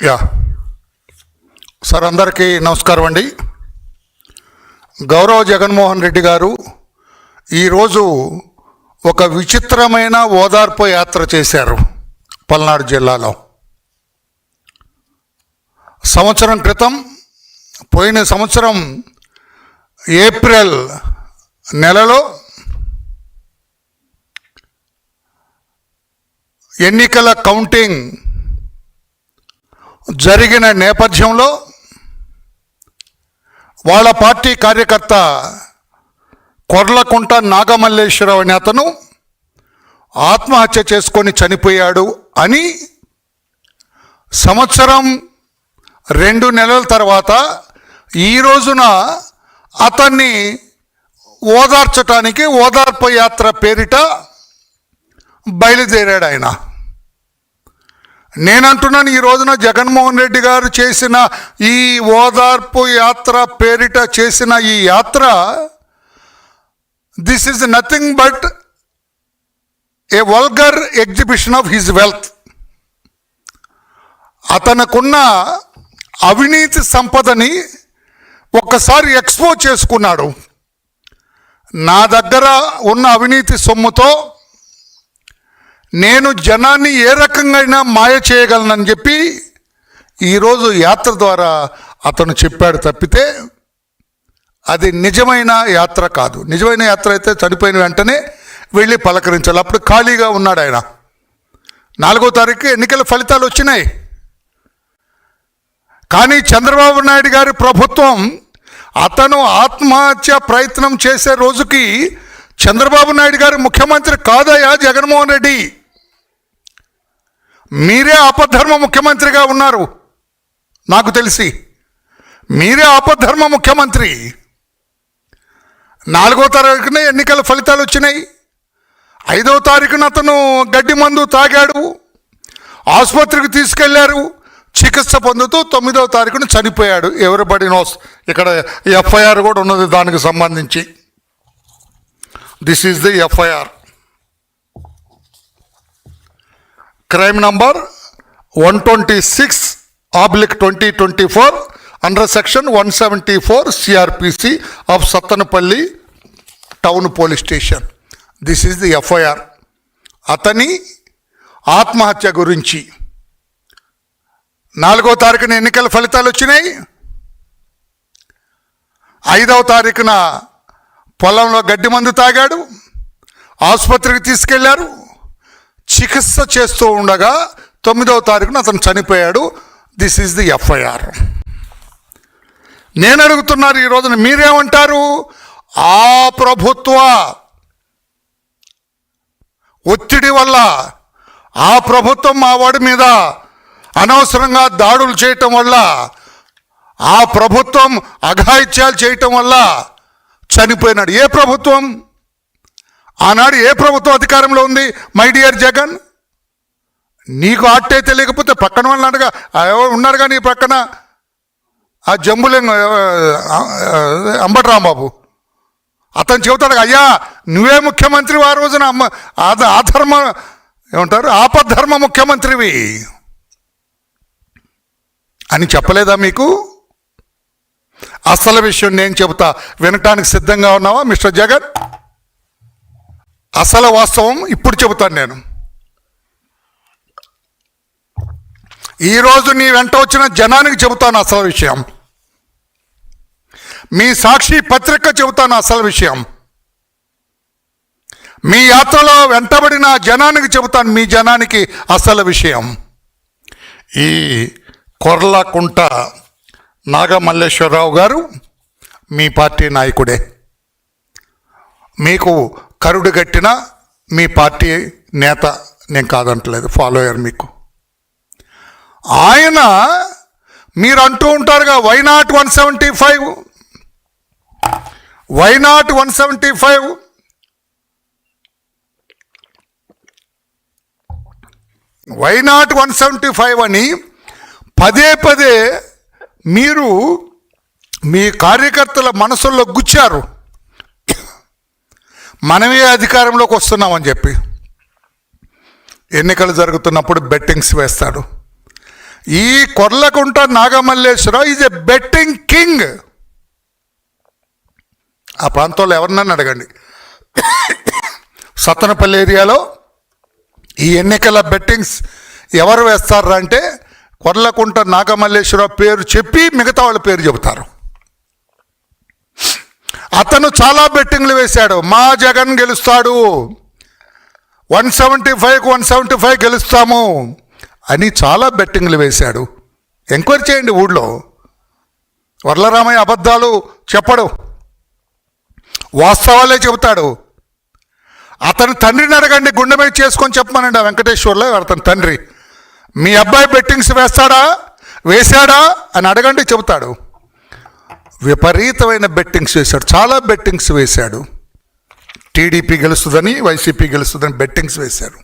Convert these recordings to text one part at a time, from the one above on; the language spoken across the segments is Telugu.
యా సార్ అందరికీ నమస్కారం అండి. గౌరవ జగన్మోహన్ రెడ్డి గారు ఈరోజు ఒక విచిత్రమైన ఓదార్పు యాత్ర చేశారు పల్నాడు జిల్లాలో. సంవత్సరం క్రితం పోయిన సంవత్సరం ఏప్రిల్ నెలలో ఎన్నికల కౌంటింగ్ జరిగిన నేపథ్యంలో వాళ్ళ పార్టీ కార్యకర్త కొర్లకుంట నాగమల్లేశ్వరరావు అనే అతను ఆత్మహత్య చేసుకొని చనిపోయాడు అని సంవత్సరం రెండు నెలల తర్వాత ఈ రోజున అతన్ని ఓదార్చటానికి ఓదార్పు యాత్ర పేరిట బయలుదేరాడు ఆయన. నేనంటున్నాను ఈ రోజున జగన్మోహన్ రెడ్డి గారు చేసిన ఈ ఓదార్పు యాత్ర పేరిట చేసిన ఈ యాత్ర this is nothing but a vulgar exhibition of his wealth అతనుకున్న అవినీతి సంపదని ఒక్కసారి ఎక్స్పోజ్ చేసుకున్నాడు. నా దగ్గర ఉన్న అవినీతి సొమ్ముతో నేను జనాన్ని ఏ రకంగా మాయ చేయగలనని చెప్పి ఈరోజు యాత్ర ద్వారా అతను చెప్పాడు తప్పితే అది నిజమైన యాత్ర కాదు. నిజమైన యాత్ర అయితే చనిపోయిన వెంటనే వెళ్ళి పలకరించాలి. అప్పుడు ఖాళీగా ఉన్నాడు ఆయన. నాలుగో తారీఖు ఎన్నికల ఫలితాలు వచ్చినాయి. కానీ చంద్రబాబు నాయుడు గారి ప్రభుత్వం అతను ఆత్మహత్య ప్రయత్నం చేసే రోజుకి చంద్రబాబు నాయుడు గారు ముఖ్యమంత్రి కాదయా జగన్మోహన్ రెడ్డి. మీరే అపధర్మ ముఖ్యమంత్రిగా ఉన్నారు. నాకు తెలిసి మీరే అపధర్మ ముఖ్యమంత్రి. నాలుగో తారీఖున ఎన్నికల ఫలితాలు వచ్చినాయి. ఐదవ తారీఖున అతను గడ్డి మందు తాగాడు. ఆసుపత్రికి తీసుకెళ్ళారు. చికిత్స పొందుతూ తొమ్మిదవ తారీఖున చనిపోయాడు. Everybody nose? ఇక్కడ ఎఫ్ఐఆర్ కూడా ఉన్నది దానికి సంబంధించి. This is the FIR crime number one twenty six oblique twenty twenty four under section one seventy four CrPC of Sattenapalli town police station this is the FIR అతని ఆత్మహత్య గురించి. నాలుగో తారీఖున ఎన్నికల ఫలితాలు వచ్చినాయి. ఐదవ తారీఖున పొలంలో గడ్డి మందు తాగాడు. ఆసుపత్రికి తీసుకెళ్ళారు. చికిత్స చేస్తూ ఉండగా తొమ్మిదవ తారీఖున అతను చనిపోయాడు. దిస్ ఈజ్ ది ఎఫ్ఐఆర్ నేను అడుగుతున్నారు ఈ రోజున మీరేమంటారు? ఆ ప్రభుత్వ ఒత్తిడి వల్ల ఆ ప్రభుత్వం మా వాడి మీద అనవసరంగా దాడులు చేయటం వల్ల ఆ ప్రభుత్వం అఘాయిత్యాలు చేయటం వల్ల చనిపోయినాడు. ఏ ప్రభుత్వం? ఆనాడు ఏ ప్రభుత్వం అధికారంలో ఉంది? My dear Jagan? నీకు ఆటే తెలియకపోతే పక్కన వాళ్ళు అనగా ఎవరు ఉన్నారు కానీ పక్కన? ఆ జంబులింగ అంబటి రాంబాబు అతను చెబుతాడు అయ్యా నువ్వే ముఖ్యమంత్రి ఆ రోజున అమ్మ ఆధ ఆధర్మ ఏమంటారు? ఆపద్ధర్మ ముఖ్యమంత్రివి. అని చెప్పలేదా మీకు? అసలు విషయం నేను చెబుతా. వినటానికి సిద్ధంగా ఉన్నావా మిస్టర్ జగన్? అసలు వాస్తవం ఇప్పుడు చెబుతాను నేను. ఈరోజు నీ వెంట వచ్చిన జనానికి చెబుతాను అసలు విషయం. మీ సాక్షి పత్రిక చెబుతాను అసలు విషయం. మీ యాత్రలో వెంటబడిన జనానికి చెబుతాను మీ జనానికి అసలు విషయం. ఈ కొర్లకుంట నాగమల్లేశ్వరరావు గారు మీ పార్టీ నాయకుడే. మీకు కరుడు కట్టిన మీ పార్టీ నేత నేను కాదంటలేదు ఫాలోయర్ మీకు. ఆయన మీరు అంటూ ఉంటారుగా why not one seventy five why not one seventy five why not one seventy five అని పదే పదే మీరు మీ కార్యకర్తల మనసుల్లో గుచ్చారు. మనమే అధికారంలోకి వస్తున్నామని చెప్పి ఎన్నికలు జరుగుతున్నప్పుడు బెట్టింగ్స్ వేస్తాడు. ఈ Korlakunta Nagamalleswararao is a betting king ఆ ప్రాంతంలో ఎవరినన్నా అడగండి. సత్తనపల్లి ఏరియాలో ఈ ఎన్నికల బెట్టింగ్స్ ఎవరు వేస్తారంటే కొర్లకుంట నాగమల్లేశ్వరరావు పేరు చెప్పి మిగతా వాళ్ళ పేరు చెబుతారు. అతను చాలా బెట్టింగ్లు వేశాడు. మా జగన్ గెలుస్తాడు. వన్ సెవెంటీ ఫైవ్కి వన్ సెవెంటీ ఫైవ్ గెలుస్తాము అని చాలా బెట్టింగ్లు వేశాడు. ఎంక్వైరీ చేయండి ఊళ్ళో. వరలరామయ్య అబద్ధాలు చెప్పడు. వాస్తవాలే చెబుతాడు. అతని తండ్రిని అడగండి గుండె మీద చేసుకొని చెప్పమనండి ఆ వెంకటేశ్వర్లో అతని తండ్రి. మీ అబ్బాయి బెట్టింగ్స్ వేస్తాడా? వేశాడా? అని అడగండి చెబుతాడు. విపరీతమైన బెట్టింగ్స్ వేశాడు. చాలా బెట్టింగ్స్ వేశాడు. టీడీపీ గెలుస్తుందని వైసీపీ గెలుస్తుందని బెట్టింగ్స్ వేశారు.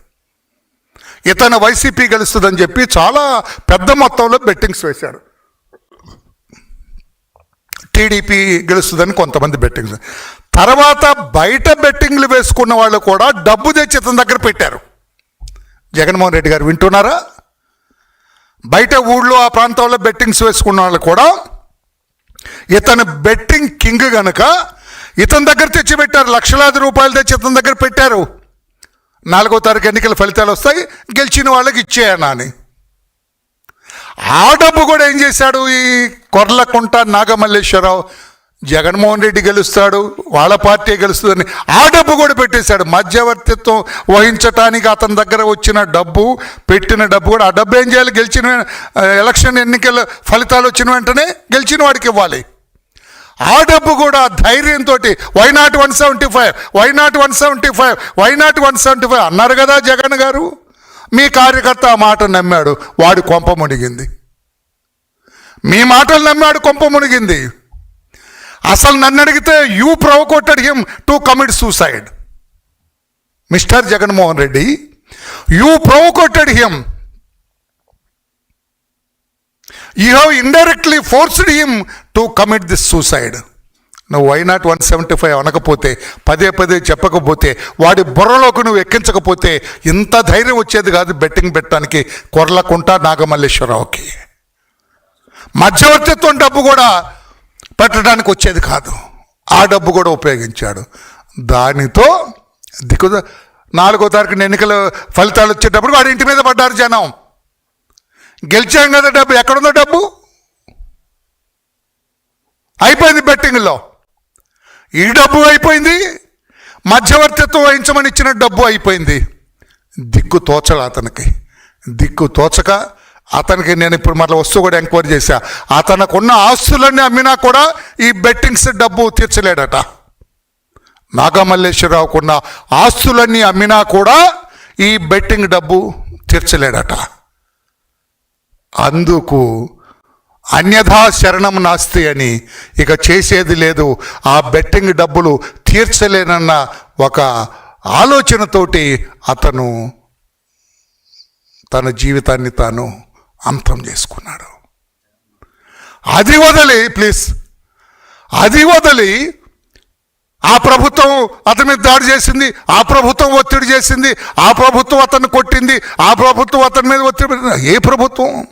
ఇతను వైసీపీ గెలుస్తుందని చెప్పి చాలా పెద్ద మొత్తంలో బెట్టింగ్స్ వేశాడు. టీడీపీ గెలుస్తుందని కొంతమంది బెట్టింగ్స్ తర్వాత బయట బెట్టింగ్లు వేసుకున్న వాళ్ళు కూడా డబ్బు తెచ్చి ఇతని దగ్గర పెట్టారు. జగన్మోహన్ రెడ్డి గారు వింటున్నారా? బయట ఊళ్ళో ఆ ప్రాంతంలో బెట్టింగ్స్ వేసుకున్న వాళ్ళు కూడా ఇతను బెట్టింగ్ కింగ్ గనక ఇతని దగ్గర తెచ్చిపెట్టారు లక్షలాది రూపాయలు తెచ్చి ఇతని దగ్గర పెట్టారు. నాలుగో తారీఖు ఎన్నికల ఫలితాలు వస్తాయి గెలిచిన వాళ్ళకి ఇచ్చేయనా అని. ఆ డబ్బు కూడా ఏం చేశాడు ఈ కొర్లకుంట నాగమల్లేశ్వరరావు? జగన్మోహన్ రెడ్డి గెలుస్తాడు వాళ్ళ పార్టీ గెలుస్తుందని ఆ డబ్బు కూడా పెట్టేశాడు. మధ్యవర్తిత్వం వహించటానికి అతని దగ్గర వచ్చిన డబ్బు పెట్టిన డబ్బు కూడా ఆ డబ్బు ఏం చేయాలి? గెలిచిన ఎలక్షన్ ఎన్నికల ఫలితాలు వచ్చిన వెంటనే గెలిచిన వాడికి ఇవ్వాలి. ఆ డబ్బు కూడా ధైర్యంతో why not one seventy five why not one seventy five why not one seventy five అన్నారు కదా జగన్ గారు. మీ కార్యకర్త ఆ మాట నమ్మాడు వాడు కొంప మునిగింది. మీ మాటలు నమ్మాడు కొంప మునిగింది. అసలు నన్ను అడిగితే you provoked him to commit suicide. Mister Jaganmohan Reddy you provoked him. You have indirectly forced him to commit this suicide. నువ్వు why not one seventy five అనకపోతే పదే పదే చెప్పకపోతే వాడి బుర్రలోకి నువ్వు ఎక్కించకపోతే ఇంత ధైర్యం వచ్చేది కాదు బెట్టింగ్ పెట్టడానికి కొర్లకుంట నాగమల్లేశ్వరరావుకి. మధ్యవర్తిత్వం డబ్బు కూడా పెట్టడానికి వచ్చేది కాదు. ఆ డబ్బు కూడా ఉపయోగించాడు. దానితో దిక్కు నాలుగో తారీఖున ఎన్నికల ఫలితాలు వచ్చేటప్పుడు వాడి ఇంటి మీద పడ్డారు జనం. గెలిచాం కదా డబ్బు ఎక్కడుందో డబ్బు? అయిపోయింది బెట్టింగ్లో. ఈ డబ్బు అయిపోయింది. మధ్యవర్తిత్వం వహించమని ఇచ్చిన డబ్బు అయిపోయింది. దిక్కు తోచల అతనికి. దిక్కు తోచక అతనికి నేను ఇప్పుడు మళ్ళీ వస్తువు కూడా ఎంక్వైరీ చేశా. అతనుకున్న ఆస్తులన్నీ అమ్మినా కూడా ఈ బెట్టింగ్స్ డబ్బు తీర్చలేడట. నాగమల్లేశ్వరరావుకున్న ఆస్తులన్నీ అమ్మినా కూడా ఈ బెట్టింగ్ డబ్బు తీర్చలేడట. అందుకు అన్యథా శరణం నాస్తి అని ఇక చేసేది లేదు. ఆ బెట్టింగ్ డబ్బులు తీర్చలేనన్న ఒక ఆలోచనతోటి అతను తన జీవితాన్ని తాను అంతం చేసుకున్నాడు. అది వదిలి ప్లీజ్ అది వదిలి ఆ ప్రభుత్వం అతని మీద దాడి చేసింది ఆ ప్రభుత్వం ఒత్తిడి చేసింది ఆ ప్రభుత్వం అతన్ని కొట్టింది ఆ ప్రభుత్వం అతని మీద ఒత్తిడి పెట్టింది. ఏ ప్రభుత్వం?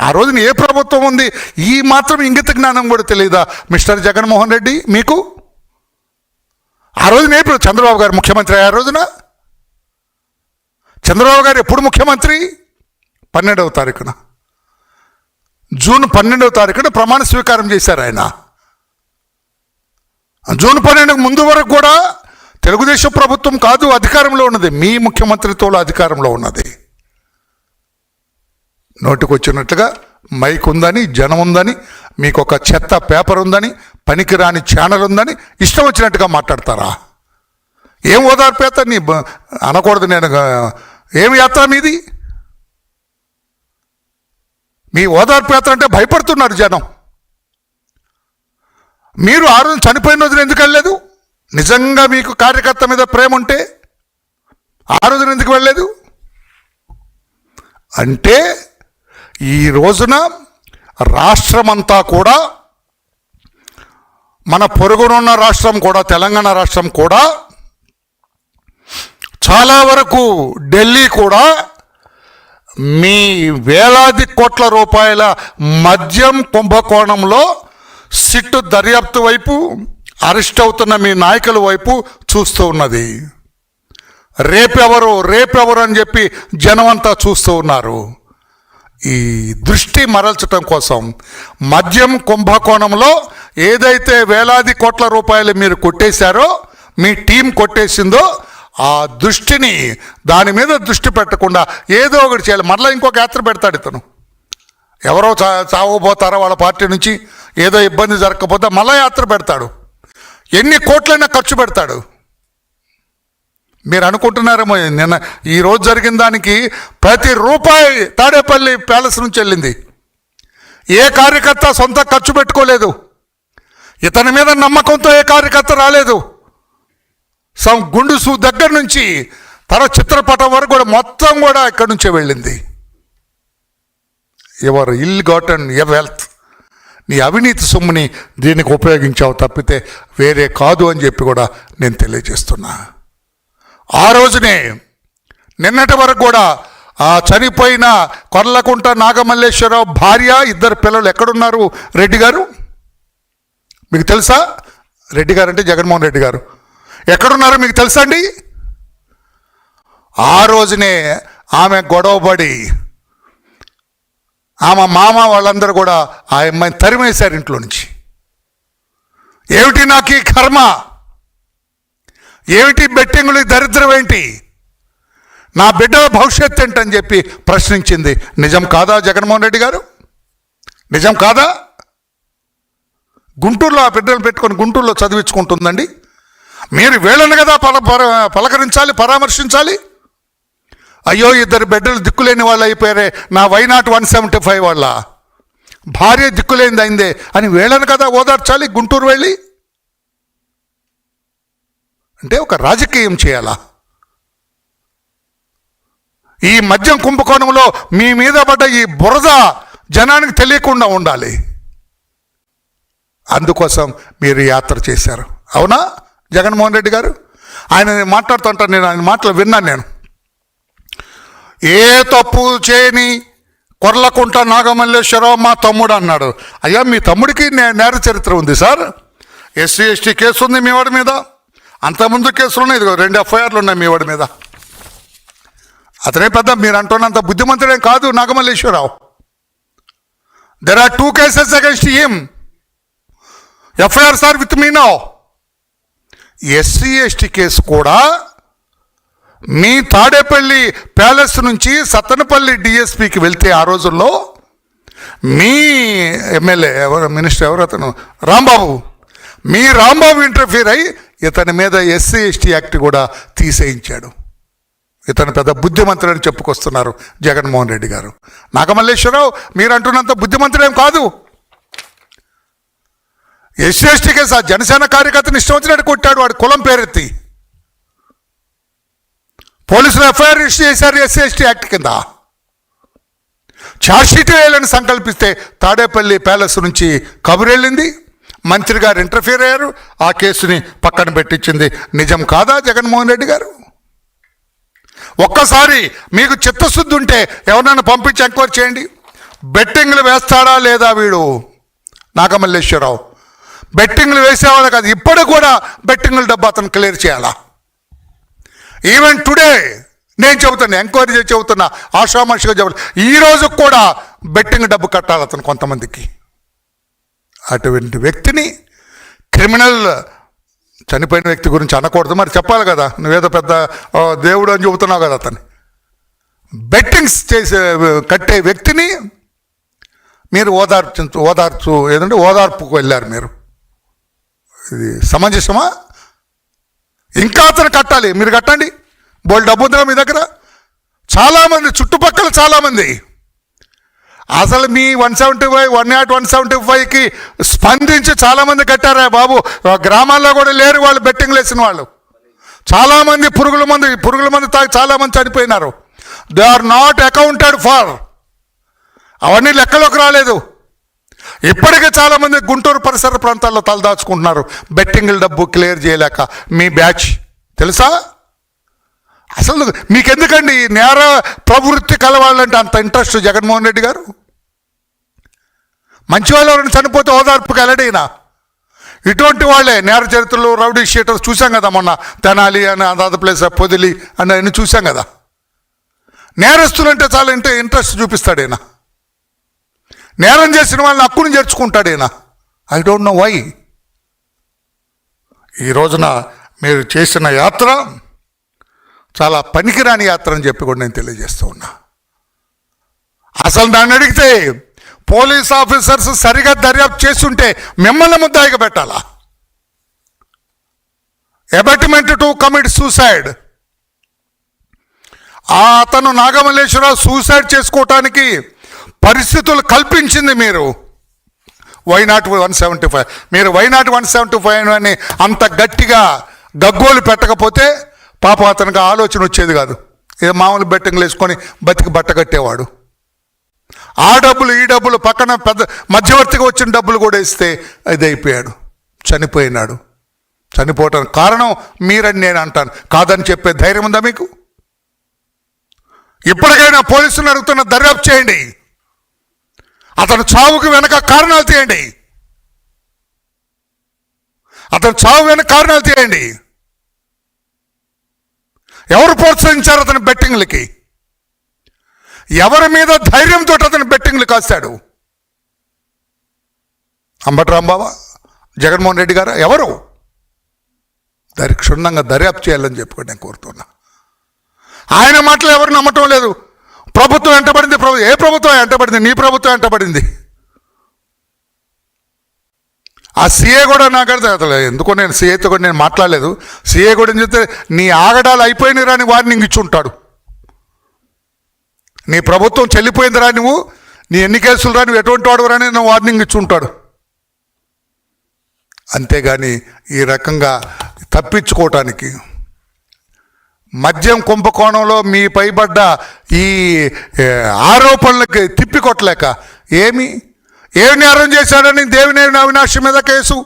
ఆ రోజున ఏ ప్రభుత్వం ఉంది? ఈ మాత్రం ఇంగిత జ్ఞానం కూడా తెలియదా మిస్టర్ జగన్మోహన్ రెడ్డి మీకు? ఆ రోజున ఏ చంద్రబాబు గారు ముఖ్యమంత్రి ఆ రోజున? చంద్రబాబు గారు ఎప్పుడు ముఖ్యమంత్రి? పన్నెండవ తారీఖున. జూన్ పన్నెండవ తారీఖున ప్రమాణ స్వీకారం చేశారు ఆయన. జూన్ పన్నెండుకు ముందు వరకు కూడా తెలుగుదేశం ప్రభుత్వం కాదు అధికారంలో ఉన్నది. మీ ముఖ్యమంత్రితో అధికారంలో ఉన్నది. నోటికొచ్చినట్టుగా మైక్ ఉందని జనం ఉందని మీకు ఒక చెత్త పేపర్ ఉందని పనికిరాని ఛానల్ ఉందని ఇష్టం వచ్చినట్టుగా మాట్లాడతారా? ఏం ఓదార్పేత నీ అనకూడదు నేను ఏమి యాత్ర మీది? మీ ఓదార్పు యాత్ర అంటే భయపడుతున్నారు జనం. మీరు ఆ రోజు చనిపోయిన రోజున ఎందుకు వెళ్ళలేదు? నిజంగా మీకు కార్యకర్త మీద ప్రేమ ఉంటే ఆ రోజున ఎందుకు వెళ్ళలేదు? అంటే ఈ రోజున రాష్ట్రమంతా కూడా మన పొరుగునున్న రాష్ట్రం కూడా తెలంగాణ రాష్ట్రం కూడా చాలా వరకు ఢిల్లీ కూడా మీ వేలాది కోట్ల రూపాయల మద్యం కుంభకోణంలో సిట్టు దర్యాప్తు వైపు అరెస్ట్ అవుతున్న మీ నాయకుల వైపు చూస్తూ ఉన్నది. రేపెవరు రేపెవరు అని చెప్పి జనమంతా చూస్తూ ఉన్నారు. ఈ దృష్టి మరల్చటం కోసం మద్యం కుంభకోణంలో ఏదైతే వేలాది కోట్ల రూపాయలు మీరు కొట్టేశారో మీ టీం కొట్టేసిందో ఆ దృష్టిని దాని మీద దృష్టి పెట్టకుండా ఏదో ఒకటి చేయాలి. మరలా ఇంకొక యాత్ర పెడతాడు ఇతను. ఎవరో చా చావబోతారో వాళ్ళ పార్టీ నుంచి ఏదో ఇబ్బంది జరగకపోతే మళ్ళా యాత్ర పెడతాడు. ఎన్ని కోట్లైనా ఖర్చు పెడతాడు. మీరు అనుకుంటున్నారేమో నిన్న ఈరోజు జరిగిన దానికి ప్రతి రూపాయి తాడేపల్లి ప్యాలెస్ నుంచి వెళ్ళింది. ఏ కార్యకర్త సొంత ఖర్చు పెట్టుకోలేదు. ఇతని మీద నమ్మకంతో ఏ కార్యకర్త రాలేదు. సం గుండుసు దగ్గర నుంచి తన చిత్రపటం వరకు కూడా మొత్తం కూడా ఇక్కడి నుంచే వెళ్ళింది. ఎవరు ఇల్ గాటన్ ఎ వెల్త్. నీ అవినీతి సొమ్ముని దీనికి ఉపయోగించావు తప్పితే వేరే కాదు అని చెప్పి కూడా నేను తెలియజేస్తున్నా. ఆ రోజునే నిన్నటి వరకు కూడా ఆ చనిపోయిన కొర్లకుంట నాగమల్లేశ్వరరావు భార్య ఇద్దరు పిల్లలు ఎక్కడున్నారు? రెడ్డి గారు? మీకు తెలుసా? రెడ్డి గారు అంటే జగన్మోహన్ రెడ్డి గారు. ఎక్కడున్నారో మీకు తెలుసా అండి? ఆ రోజునే ఆమె గొడవపడి ఆమె మామ వాళ్ళందరూ కూడా ఆ అమ్మాయిని తరిమేశారు ఇంట్లో నుంచి. ఏమిటి నాకు ఈ కర్మ? ఏమిటి బెట్టింగులు దరిద్రం ఏంటి? నా బిడ్డల భవిష్యత్ ఏంటని చెప్పి ప్రశ్నించింది. నిజం కాదా జగన్మోహన్ రెడ్డి గారు? నిజం కాదా? గుంటూరులో ఆ బిడ్డలు పెట్టుకొని గుంటూరులో చదివించుకుంటుందండి. మీరు వీళ్ళని కదా పల పర- పలకరించాలి పరామర్శించాలి? అయ్యో ఇద్దరు బిడ్డలు దిక్కులేని వాళ్ళు అయిపోయారే. నా వైనాట్ వన్ సెవెంటీ ఫైవ్ వాళ్ళ. భార్య దిక్కులేనిది అయిందే. అని వీళ్ళని కదా ఓదార్చాలి గుంటూరు వెళ్ళి? అంటే ఒక రాజకీయం చేయాలా? ఈ మద్యం కుంభకోణంలో మీ మీద పడ్డ ఈ బురద జనానికి తెలియకుండా ఉండాలి. అందుకోసం మీరు యాత్ర చేశారు. అవునా? జగన్మోహన్ రెడ్డి గారు? ఆయన మాట్లాడుతుంటాను నేను ఆయన మాటలు విన్నాను నేను. ఏ తప్పు చేయని కొర్లకుంట నాగమల్లేశ్వరరావు మా తమ్ముడు అన్నాడు. అయ్యా మీ తమ్ముడికి నే- నేర చరిత్ర ఉంది సార్. ఎస్సీ ఎస్టీ కేసు ఉంది మీ వాడి మీద. అంతకుముందు కేసులు ఉన్నాయి ఇదిగో రెండు ఎఫ్ఐఆర్లు ఉన్నాయి మీ వాడి మీద. అతనే పెద్ద మీరు అంటున్నంత బుద్ధిమంతుడేం కాదు Nagamalleswararao. There are two cases against him FIR sir with me no. SC ST case కూడా మీ తాడేపల్లి ప్యాలెస్ నుంచి సత్తనపల్లి డిఎస్పికి వెళ్తే ఆ రోజుల్లో మీ ఎమ్మెల్యే ఎవరు మినిస్టర్ ఎవరు అతను? రాంబాబు. మీ రాంబాబు ఇంటర్ఫీర్ అయి ఇతని మీద ఎస్సీ ఎస్టీ యాక్ట్ కూడా తీసేయించాడు. ఇతను పెద్ద బుద్ధిమంతుడు అని చెప్పుకొస్తున్నారు జగన్మోహన్ రెడ్డి గారు. నాగమల్లేశ్వరరావు మీరు అంటున్నంత బుద్ధిమంతుడేం కాదు. ఎస్సీ ఎస్టీ కేసు ఆ జనసేన కార్యకర్తను ఇష్టం వచ్చినట్టు కొట్టాడు వాడు కులం పేరెత్తి. పోలీసులు ఎఫ్ఐఆర్ రిజిస్టర్ చేశారు ఎస్సీ ఎస్టీ యాక్ట్ కింద. ఛార్జ్షీట్ వేయాలని సంకల్పిస్తే తాడేపల్లి ప్యాలెస్ నుంచి కబురు వెళ్ళింది. మంత్రి గారు ఇంటర్ఫీర్ అయ్యారు. ఆ కేసుని పక్కన పెట్టించింది నిజం కాదా జగన్మోహన్ రెడ్డి గారు? ఒక్కసారి మీకు చిత్తశుద్ధి ఉంటే ఎవరినైనా పంపించి ఎంక్వైరీ చేయండి. బెట్టింగ్లు వేస్తాడా లేదా వీడు? నాగమల్లేశ్వరరావు. బెట్టింగ్లు వేసేవాళ్ళు కాదు. ఇప్పుడు కూడా బెట్టింగ్ల డబ్బు అతను క్లియర్ చేయాలా? ఈవెన్ టుడే నేను చెబుతున్నా ఎంక్వైరీ చేసి చెబుతున్నా ఆషామాషిగా చెబుతున్నా ఈ రోజు కూడా బెట్టింగ్ డబ్బు కట్టాలి అతను కొంతమందికి. అటువంటి వ్యక్తిని క్రిమినల్ చనిపోయిన వ్యక్తి గురించి అనకూడదు. మరి చెప్పాలి కదా నువ్వేదో పెద్ద దేవుడు అని చెబుతున్నావు కదా అతన్ని. బెట్టింగ్స్ చేసే కట్టే వ్యక్తిని మీరు ఓదార్చు ఓదార్చు ఏదంటే ఓదార్పుకు వెళ్ళారు మీరు. ఇది సమంజసమా? ఇంకా అతను కట్టాలి. మీరు కట్టండి. బోల్ డబ్బు ఉందా మీ దగ్గర? చాలామంది చుట్టుపక్కల చాలామంది. అసలు మీ one seventy five one not one seventy ఫైవ్కి స్పందించి చాలామంది కట్టారా బాబు? గ్రామాల్లో కూడా లేరు వాళ్ళు బెట్టింగ్లు వేసిన వాళ్ళు. చాలామంది పురుగుల మంది పురుగుల మంది తాగి చాలామంది చనిపోయినారు. They are not accounted for అవన్నీ లెక్కలోకి రాలేదు. ఇప్పటికే చాలామంది గుంటూరు పరిసర ప్రాంతాల్లో తలదాచుకుంటున్నారు బెట్టింగ్ల డబ్బు క్లియర్ చేయలేక మీ బ్యాచ్. తెలుసా? అసలు మీకెందుకండి ఈ నేర ప్రవృత్తి కలవాలంటే అంత ఇంట్రెస్ట్ జగన్మోహన్ రెడ్డి గారు? మంచి వాళ్ళు ఎవరైనా చనిపోతే ఓదార్పుకి వెళ్ళడైనా ఇటువంటి వాళ్ళే నేర చరిత్రలు రౌడీ షీటర్స్ చూసాం కదా మొన్న. తెనాలి అని అదాద ప్లేస్ పొదిలి అని అన్నీ చూసాం కదా. నేరస్తులంటే చాలా ఇంటే ఇంట్రెస్ట్ చూపిస్తాడు ఈయన నేరం చేసిన వాళ్ళని హక్కుని చేర్చుకుంటాడేనా ఐ డోంట్ నో వై ఈ రోజున మీరు చేసిన యాత్ర చాలా పనికిరాని యాత్ర అని చెప్పి కూడా నేను తెలియజేస్తూ ఉన్నా. అసలు దాన్ని అడిగితే పోలీస్ ఆఫీసర్స్ సరిగా దర్యాప్తు చేస్తుంటే మిమ్మల్ని ముద్దాయిగా పెట్టాలా? ఎబెట్మెంట్ టు కమిట్ సూసైడ్ ఆ అతను నాగమల్లేశ్వరరావు సూసైడ్ చేసుకోవటానికి పరిస్థితులు కల్పించింది మీరు. Why not one seventy five మీరు why not one seventy five అని అంత గట్టిగా గగ్గోలు పెట్టకపోతే పాప అతనికి ఆలోచన వచ్చేది కాదు. ఏ మామూలు బెట్టింగ్లు వేసుకొని బతికి బట్ట కట్టేవాడు. ఆ డబ్బులు ఈ డబ్బులు పక్కన పెద్ద మధ్యవర్తిగా వచ్చిన డబ్బులు కూడా ఇస్తే ఇది అయిపోయాడు. చనిపోయినాడు. చనిపోవటానికి కారణం మీరని నేను అంటాను. కాదని చెప్పే ధైర్యం ఉందా మీకు? ఇప్పటికైనా పోలీసులను అడుగుతున్న దర్యాప్తు చేయండి. అతను చావుకు వెనక కారణాలు తీయండి. అతను చావు వెనక కారణాలు తీయండి. ఎవరు ప్రోత్సహించారు అతని బెట్టింగ్లకి? ఎవరి మీద ధైర్యంతో అతను బెట్టింగ్లు కాస్తాడు అంబటరాం బాబా జగన్మోహన్ రెడ్డి గారు? ఎవరు? దరి క్షుణ్ణంగా దర్యాప్తు చేయాలని చెప్పుకొని నేను కోరుతున్నా. ఆయన మాటలు ఎవరు నమ్మటం లేదు. ఏ ప్రభుత్వం వెంటబడింది? నీ ప్రభుత్వం వెంటబడింది. ఆ సీఏ కూడా నాకు అర్థం అసలు ఎందుకో నేను సీఏతో కూడా నేను మాట్లాడలేదు. సీఏ కూడా చెప్తే నీ ఆగడాలు అయిపోయినాయి అని వార్నింగ్ ఇచ్చుంటాడు నీ ప్రభుత్వం చెల్లిపోయిందిరా నువ్వు. నీ ఎన్ని కేసులు రా నువ్వు ఎటువంటి వాడు రాని నువ్వు వార్నింగ్ ఇచ్చుంటాడు అంతేగాని ఈ రకంగా తప్పించుకోవటానికి మద్యం కుంభకోణంలో మీ పైబడ్డ ఈ ఆరోపణలకి తిప్పికొట్టలేక ఏమి? ఏం నేరం చేశాడని దేవినేని అవినాశం మీద కేసు?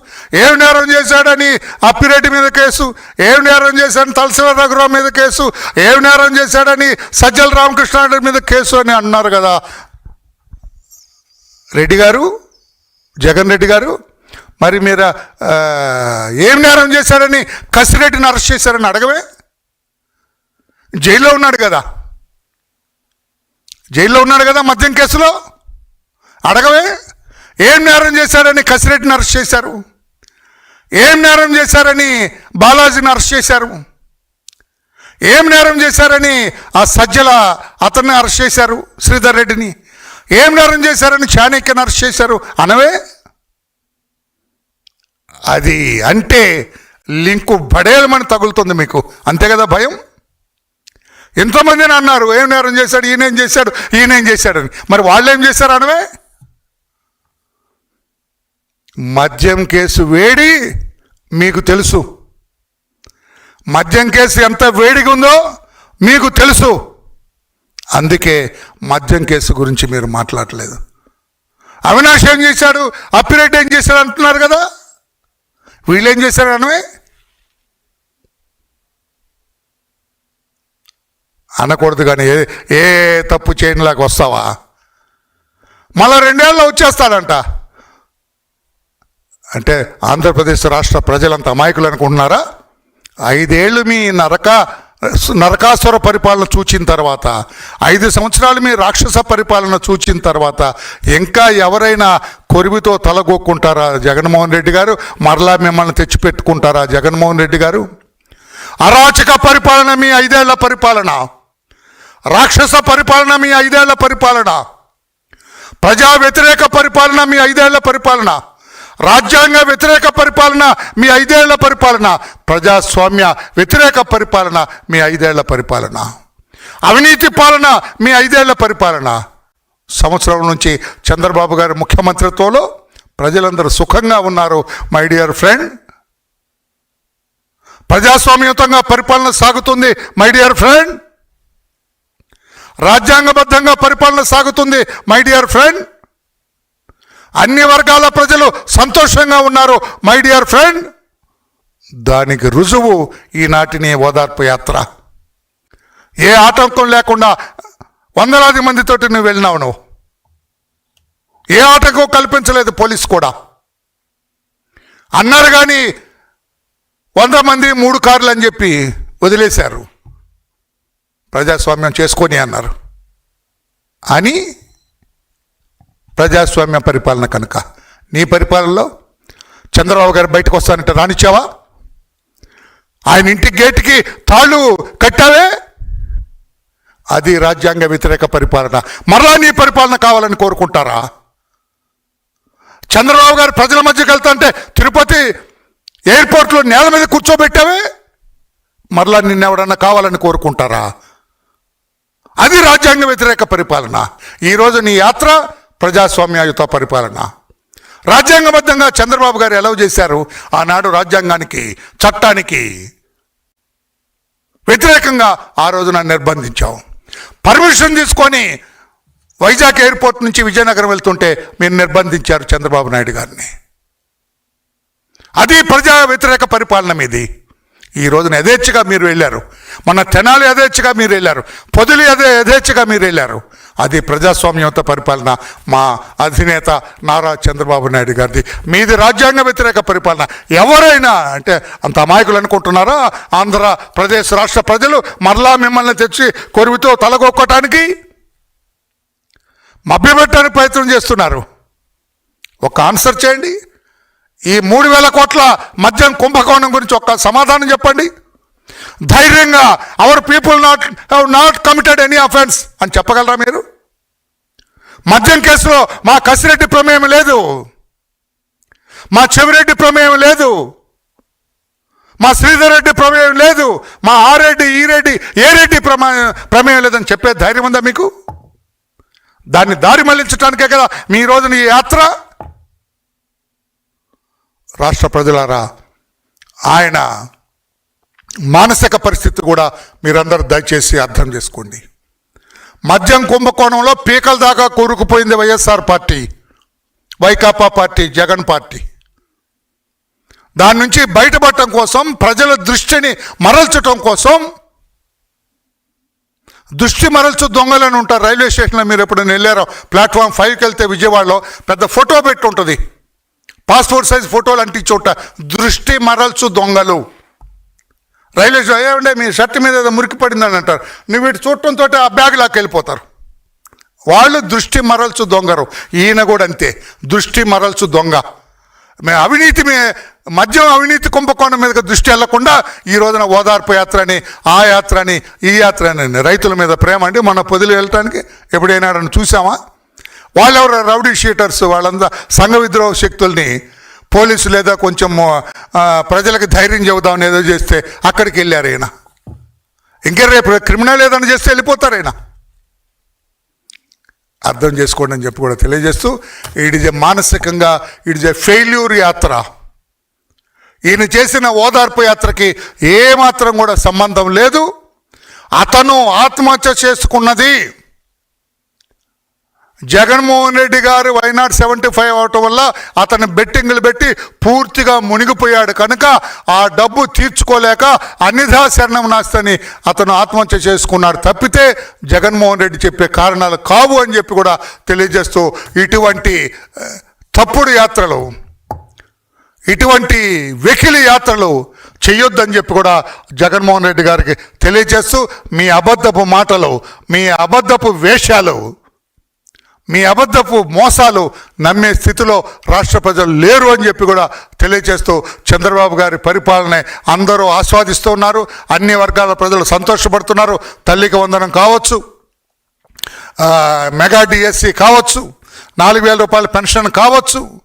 ఏం నేరం చేశాడని అప్పిరెడ్డి మీద కేసు? ఏం నేరం చేశాడని తలసిల రఘురావు మీద కేసు? ఏం నేరం చేశాడని సజ్జల రామకృష్ణారెడ్డి మీద కేసు అని అన్నారు కదా. రెడ్డి గారు జగన్ రెడ్డి గారు మరి మీరు ఏమి ఏం నేరం చేశాడని కసిరెడ్డిని అరెస్ట్ చేశారని అడగవే? జైల్లో ఉన్నాడు కదా. జైల్లో ఉన్నాడు కదా మద్యం కేసులో? అడగవే. ఏం నేరం చేశారని కసిరెడ్డిని అరెస్ట్ చేశారు? ఏం నేరం చేశారని బాలాజీని అరెస్ట్ చేశారు? ఏం నేరం చేశారని ఆ సజ్జల అతన్ని అరెస్ట్ చేశారు శ్రీధర్ రెడ్డిని? ఏం నేరం చేశారని చాణక్యని అరెస్ట్ చేశారు? అనవే. అది అంటే లింకు బడేలమని తగులుతుంది మీకు. అంతే కదా భయం? ఎంతమందిని అన్నారు ఏం నేరం చేశాడు? ఈయనేం చేశాడు? ఈయనేం చేశాడని. మరి వాళ్ళు ఏం చేశారు అనవే? మద్యం కేసు వేడి మీకు తెలుసు. మద్యం కేసు ఎంత వేడిగా ఉందో మీకు తెలుసు. అందుకే మద్యం కేసు గురించి మీరు మాట్లాడలేదు. అవినాష్ ఏం చేశాడు? అప్పిరెడ్డి ఏం చేశాడు అంటున్నారు కదా? వీళ్ళు ఏం చేశారు అనవే? అనకూడదు కానీ ఏ ఏ తప్పు చేయనిలాగా వస్తావా? మళ్ళా రెండేళ్ళలో వచ్చేస్తాడంట. అంటే ఆంధ్రప్రదేశ్ రాష్ట్ర ప్రజలంత అమాయకులు అనుకుంటున్నారా? ఐదేళ్ళు మీ నరక నరకాసుర పరిపాలన చూచిన తర్వాత ఐదు సంవత్సరాలు మీ రాక్షస పరిపాలన చూచిన తర్వాత ఇంకా ఎవరైనా కొరివితో తలగొక్కుంటారా? జగన్మోహన్ రెడ్డి గారు మరలా మిమ్మల్ని తెచ్చిపెట్టుకుంటారా? జగన్మోహన్ రెడ్డి గారు? అరాచక పరిపాలన మీ ఐదేళ్ళ పరిపాలన. రాక్షస పరిపాలన మీ ఐదేళ్ళ పరిపాలన. ప్రజా వ్యతిరేక పరిపాలన మీ ఐదేళ్ళ పరిపాలన. రాజ్యాంగ వ్యతిరేక పరిపాలన మీ ఐదేళ్ళ పరిపాలన. ప్రజాస్వామ్య వ్యతిరేక పరిపాలన మీ ఐదేళ్ళ పరిపాలన. అవినీతి పాలన మీ ఐదేళ్ళ పరిపాలన. సంవత్సరం నుంచి చంద్రబాబు గారి ముఖ్యమంత్రిత్వంలో ప్రజలందరూ సుఖంగా ఉన్నారు మై డియర్ ఫ్రెండ్. ప్రజాస్వామ్యయుతంగా పరిపాలన సాగుతుంది మై డియర్ ఫ్రెండ్. రాజ్యాంగబద్ధంగా పరిపాలన సాగుతుంది మై డియర్ ఫ్రెండ్ అన్ని వర్గాల ప్రజలు సంతోషంగా ఉన్నారు మై డియర్ ఫ్రెండ్ దానికి రుజువు ఈనాటిని ఓదార్పు యాత్ర. ఏ ఆటంకం లేకుండా వందలాది మందితోటి నువ్వు వెళ్ళినావు నువ్వు. ఏ ఆటంకం కల్పించలేదు పోలీస్ కూడా. అన్నారు కానీ వంద మంది మూడు కార్లు అని చెప్పి వదిలేశారు. ప్రజాస్వామ్యం చేసుకొని అన్నారు. అని ప్రజాస్వామ్య పరిపాలన కనుక. నీ పరిపాలనలో చంద్రబాబు గారు బయటకు వస్తానంటే రానిచ్చావా? ఆయన ఇంటి గేటుకి తాళ్ళు కట్టావే? అది రాజ్యాంగ వ్యతిరేక పరిపాలన. మరలా నీ పరిపాలన కావాలని కోరుకుంటారా? చంద్రబాబు గారు ప్రజల మధ్యకి వెళ్తాంటే తిరుపతి ఎయిర్పోర్ట్లో నేల మీద కూర్చోబెట్టావే? మరలా నిన్నెవడన్నా కావాలని కోరుకుంటారా? అది రాజ్యాంగ వ్యతిరేక పరిపాలన. ఈరోజు నీ యాత్ర ప్రజాస్వామ్యయుత పరిపాలన. రాజ్యాంగబద్ధంగా చంద్రబాబు గారు ఎలవ్ చేశారు? ఆనాడు రాజ్యాంగానికి చట్టానికి వ్యతిరేకంగా ఆ రోజున నిర్బంధించాం. పర్మిషన్ తీసుకొని వైజాగ్ ఎయిర్పోర్ట్ నుంచి విజయనగరం వెళ్తుంటే మీరు నిర్బంధించారు చంద్రబాబు నాయుడు గారిని. అది ప్రజా వ్యతిరేక పరిపాలన మీది. ఈ రోజున యథేచ్ఛగా మీరు వెళ్ళారు. మన తెనాలి యథేచ్ఛగా మీరు వెళ్ళారు. పొదిలి అదే యథేచ్ఛగా మీరు వెళ్ళారు. అది ప్రజాస్వామ్యంతో పరిపాలన. మా అధినేత నారా చంద్రబాబు నాయుడు గారిది. మీది రాజ్యాంగ వ్యతిరేక పరిపాలన. ఎవరైనా అంటే అంత అమాయకులు అనుకుంటున్నారా? ఆంధ్రప్రదేశ్ రాష్ట్ర ప్రజలు మరలా మిమ్మల్ని తెచ్చి కొరివితో తలగొక్కటానికి మభ్యపెట్టడానికి ప్రయత్నం చేస్తున్నారు. ఒక ఆన్సర్ చేయండి. ఈ మూడు వేల కోట్ల మద్యం కుంభకోణం గురించి ఒక్క సమాధానం చెప్పండి. ధైర్యంగా our people not not committed any offence అని చెప్పగలరా మీరు? మద్యం కేసులో మా కసిరెడ్డి ప్రమేయం లేదు. మా చెవిరెడ్డి ప్రమేయం లేదు. మా శ్రీధర్ రెడ్డి ప్రమేయం లేదు. మా ఆ ఈ రెడ్డి ఏ రెడ్డి ప్రమేయం ప్రమేయం లేదని చెప్పే ధైర్యం ఉందా మీకు? దాన్ని దారి మళ్ళించడానికే కదా మీ రోజున ఈ యాత్ర? రాష్ట్ర ప్రజలారా ఆయన మానసిక పరిస్థితి కూడా మీరందరూ దయచేసి అర్థం చేసుకోండి. మద్యం కుంభకోణంలో పీకల దాకా కూరుకుపోయింది YSR party Vaikapa party Jagan party. దాని నుంచి బయటపడటం కోసం ప్రజల దృష్టిని మరల్చటం కోసం దృష్టి మరల్చు దొంగలను ఉంటారు రైల్వే స్టేషన్లో. మీరు ఎప్పుడైనా వెళ్ళారో ప్లాట్ఫామ్ ఫైవ్కి వెళ్తే విజయవాడలో పెద్ద ఫోటో పెట్టి ఉంటుంది. పాస్పోర్ట్ సైజ్ ఫోటోలు అంటి చోట దృష్టి మరల్చు దొంగలు. రైల్వే ఏమంటే మీ షర్ట్ మీద ఏదో మురికి పడిందని అంటారు. నువ్వు వీటి చూడటంతో ఆ బ్యాగ్ లాక్ వెళ్ళిపోతారు. వాళ్ళు దృష్టి మరల్చు దొంగరు. ఈయన కూడా అంతే. దృష్టి మరల్చు దొంగ. మే అవినీతి మే మద్యం అవినీతి కుంభకోణం మీదకి దృష్టి వెళ్ళకుండా ఈ రోజున ఓదార్పు యాత్ర అని ఆ యాత్ర అని ఈ యాత్ర అని రైతుల మీద ప్రేమ అండి. మన పొదిలి వెళ్ళటానికి ఎప్పుడైనా చూసామా వాళ్ళెవరు రౌడీ షీటర్స్ వాళ్ళంతా సంఘ విద్రోహ శక్తుల్ని పోలీసు లేదా కొంచెం ప్రజలకు ధైర్యం చెబుదామని ఏదో చేస్తే అక్కడికి వెళ్ళారు ఈయన. ఇంకే రేపు క్రిమినల్ ఏదైనా చేస్తే వెళ్ళిపోతారు అర్థం చేసుకోండి అని చెప్పి కూడా తెలియజేస్తూ ఇట్ ఇస్ ఎ మానసికంగా ఇట్ ఇస్ ఎ ఫెయిల్యూర్ యాత్ర. ఈయన చేసిన ఓదార్పు యాత్రకి ఏమాత్రం కూడా సంబంధం లేదు. అతను ఆత్మహత్య చేసుకున్నది. జగన్మోహన్ రెడ్డి గారు వైనాట్ సెవెంటీ ఫైవ్ అవటం వల్ల అతను బెట్టింగ్లు పెట్టి పూర్తిగా మునిగిపోయాడు కనుక ఆ డబ్బు తీర్చుకోలేక అన్నిధా శరణం నాస్తని అతను ఆత్మహత్య చేసుకున్నాడు. తప్పితే జగన్మోహన్ రెడ్డి చెప్పే కారణాలు కావు అని చెప్పి కూడా తెలియజేస్తూ ఇటువంటి తప్పుడు యాత్రలు ఇటువంటి వెకిలి యాత్రలు చెయ్యొద్దని చెప్పి కూడా జగన్మోహన్ రెడ్డి గారికి తెలియజేస్తూ మీ అబద్ధపు మాటలు మీ అబద్ధపు వేషాలు మీ అబద్ధపు మోసాలు నమ్మే స్థితిలో రాష్ట్ర ప్రజలు లేరు అని చెప్పి కూడా తెలియజేస్తూ చంద్రబాబు గారి పరిపాలన అందరూ ఆస్వాదిస్తూ ఉన్నారు. అన్ని వర్గాల ప్రజలు సంతోషపడుతున్నారు. తల్లికి వందనం కావచ్చు. మెగా డిఎస్సి కావచ్చు. నాలుగు వేల రూపాయల పెన్షన్ కావచ్చు.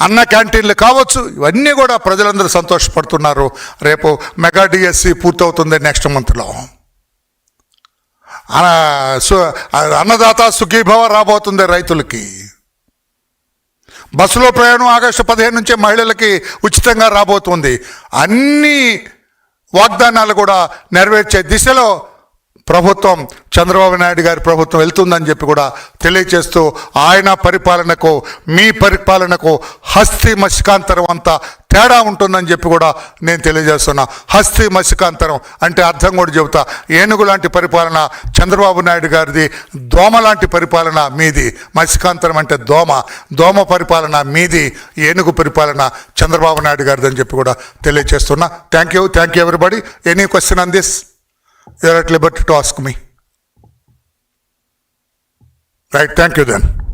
అన్న క్యాంటీన్లు కావచ్చు. ఇవన్నీ కూడా ప్రజలందరూ సంతోషపడుతున్నారు. రేపు మెగా డిఎస్సి పూర్తవుతుంది నెక్స్ట్ మంత్లో. అన్నదాత సుఖీభవ రాబోతుంది రైతులకి. బస్సులో ప్రయాణం ఆగస్టు పదిహేను నుంచే మహిళలకి ఉచితంగా రాబోతుంది. అన్ని వాగ్దానాలు కూడా నెరవేర్చే దిశలో ప్రభుత్వం చంద్రబాబు నాయుడు గారి ప్రభుత్వం వెళ్తుందని చెప్పి కూడా తెలియచేస్తూ ఆయన పరిపాలనకు మీ పరిపాలనకు హస్తి మసికాంతరం అంతా తేడా ఉంటుందని చెప్పి కూడా నేను తెలియజేస్తున్నా. హస్తి మసికాంతరం అంటే అర్థం కూడా చెబుతా. ఏనుగు లాంటి పరిపాలన చంద్రబాబు నాయుడు గారిది దోమ లాంటి పరిపాలన మీది. మసికాంతరం అంటే దోమ. దోమ పరిపాలన మీది ఏనుగు పరిపాలన చంద్రబాబు నాయుడు గారిది అని చెప్పి కూడా తెలియజేస్తున్నా thank you thank you everybody any question on this you're at liberty to ask me. Right, thank you then.